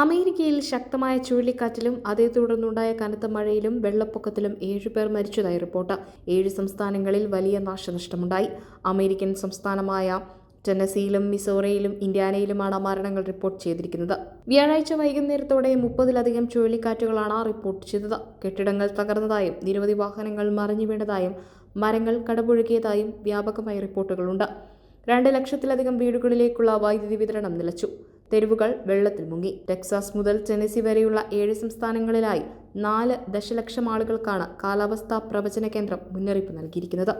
അമേരിക്കയിൽ ശക്തമായ ചുഴലിക്കാറ്റിലും അതേ തുടർന്നുണ്ടായ കനത്ത മഴയിലും വെള്ളപ്പൊക്കത്തിലും ഏഴുപേർ മരിച്ചതായി റിപ്പോർട്ട്. ഏഴ് സംസ്ഥാനങ്ങളിൽ വലിയ നാശനഷ്ടമുണ്ടായി. അമേരിക്കൻ സംസ്ഥാനമായ ടെന്നസിയിലും മിസോറയിലും ഇന്ത്യാനയിലുമാണ് മരണങ്ങൾ റിപ്പോർട്ട് ചെയ്തിരിക്കുന്നത്. വ്യാഴാഴ്ച വൈകുന്നേരത്തോടെ മുപ്പതിലധികം ചുഴലിക്കാറ്റുകളാണ് റിപ്പോർട്ട് ചെയ്തത്. കെട്ടിടങ്ങൾ തകർന്നതായും നിരവധി വാഹനങ്ങൾ മറിഞ്ഞു വീണതായും മരങ്ങൾ കടപുഴകിയതായും വ്യാപകമായ റിപ്പോർട്ടുകളുണ്ട്. രണ്ട് ലക്ഷത്തിലധികം വീടുകളിലേക്കുള്ള വൈദ്യുതി വിതരണം നിലച്ചു. തെരുവുകൾ വെള്ളത്തിൽ മുങ്ങി. ടെക്സാസ് മുതൽ ടെനസി വരെയുള്ള ഏഴ് സംസ്ഥാനങ്ങളിലായി നാല് ദശലക്ഷം ആളുകൾക്കാണ് കാലാവസ്ഥാ പ്രവചന കേന്ദ്രം മുന്നറിയിപ്പ് നൽകിയിരിക്കുന്നത്.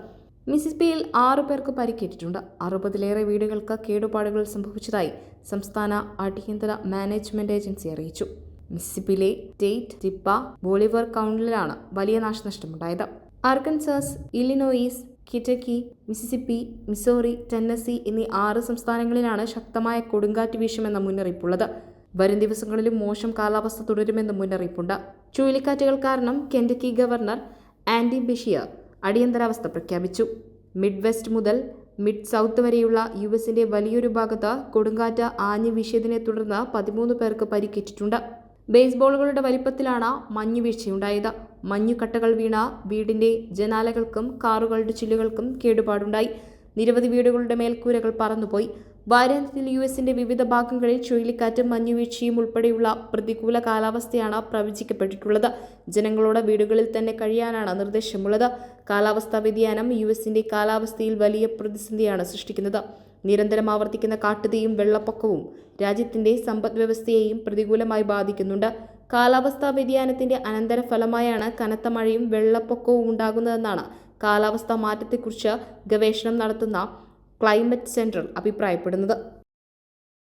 മിസിസിപ്പിയിൽ ആറു പേർക്ക് പരിക്കേറ്റിട്ടുണ്ട്. അറുപതിലേറെ വീടുകൾക്ക് കേടുപാടുകൾ സംഭവിച്ചതായി സംസ്ഥാന അടിയന്തര മാനേജ്മെന്റ് ഏജൻസി അറിയിച്ചു. മിസിസിപ്പിയിലെ സ്റ്റേറ്റ് ടിപ്പ ബോളിവർ കൗണ്ടിലാണ് വലിയ നാശനഷ്ടമുണ്ടായത്. Arkansas Illinois Kentucky Mississippi Missouri Tennessee എന്നീ ആറ് സംസ്ഥാനങ്ങളിലാണ് ശക്തമായ കൊടുങ്കാറ്റ് വീശുമെന്ന മുന്നറിയിപ്പുള്ളത്. വരും ദിവസങ്ങളിലും മോശം കാലാവസ്ഥ തുടരുമെന്ന് മുന്നറിയിപ്പുണ്ട്. ചുഴലിക്കാറ്റുകൾ കാരണം കെൻഡക്കി ഗവർണർ ആൻഡി ബെഷിയർ അടിയന്തരാവസ്ഥ പ്രഖ്യാപിച്ചു. മിഡ് വെസ്റ്റ് മുതൽ മിഡ് സൗത്ത് വരെയുള്ള യു എസിന്റെ വലിയൊരു ഭാഗത്ത് കൊടുങ്കാറ്റ് ആഞ്ഞു വീശിയതിനെ തുടർന്ന് പതിമൂന്ന് പേർക്ക് പരിക്കേറ്റിട്ടുണ്ട്. ബേസ്ബോളുകളുടെ വലിപ്പത്തിലാണ് മഞ്ഞുവീഴ്ചയുണ്ടായത്. മഞ്ഞുകട്ടകൾ വീണ വീടിന്റെ ജനാലകൾക്കും കാറുകളുടെ ചില്ലുകൾക്കും കേടുപാടുണ്ടായി. നിരവധി വീടുകളുടെ മേൽക്കൂരകൾ പറന്നുപോയി. വാരാന്ത്യത്തിൽ യു എസിന്റെ വിവിധ ഭാഗങ്ങളിൽ ചുഴലിക്കാറ്റും മഞ്ഞുവീഴ്ചയും ഉൾപ്പെടെയുള്ള പ്രതികൂല കാലാവസ്ഥയാണ് പ്രവചിക്കപ്പെട്ടിട്ടുള്ളത്. ജനങ്ങളോട് വീടുകളിൽ തന്നെ കഴിയാനാണ് നിർദ്ദേശമുള്ളത്. കാലാവസ്ഥാ വ്യതിയാനം യു എസിന്റെ കാലാവസ്ഥയിൽ വലിയ പ്രതിസന്ധിയാണ് സൃഷ്ടിക്കുന്നത്. നിരന്തരം ആവർത്തിക്കുന്ന കാട്ടുതീയും വെള്ളപ്പൊക്കവും രാജ്യത്തിന്റെ സമ്പദ് വ്യവസ്ഥയെയും പ്രതികൂലമായി ബാധിക്കുന്നുണ്ട്. കാലാവസ്ഥാ വ്യതിയാനത്തിന്റെ അനന്തരഫലമായാണ് കനത്ത മഴയും വെള്ളപ്പൊക്കവും ഉണ്ടാകുന്നതെന്നാണ് കാലാവസ്ഥാ മാറ്റത്തെക്കുറിച്ച് ഗവേഷണം നടത്തുന്ന ക്ലൈമറ്റ് സെന്റർ അഭിപ്രായപ്പെടുന്നത്.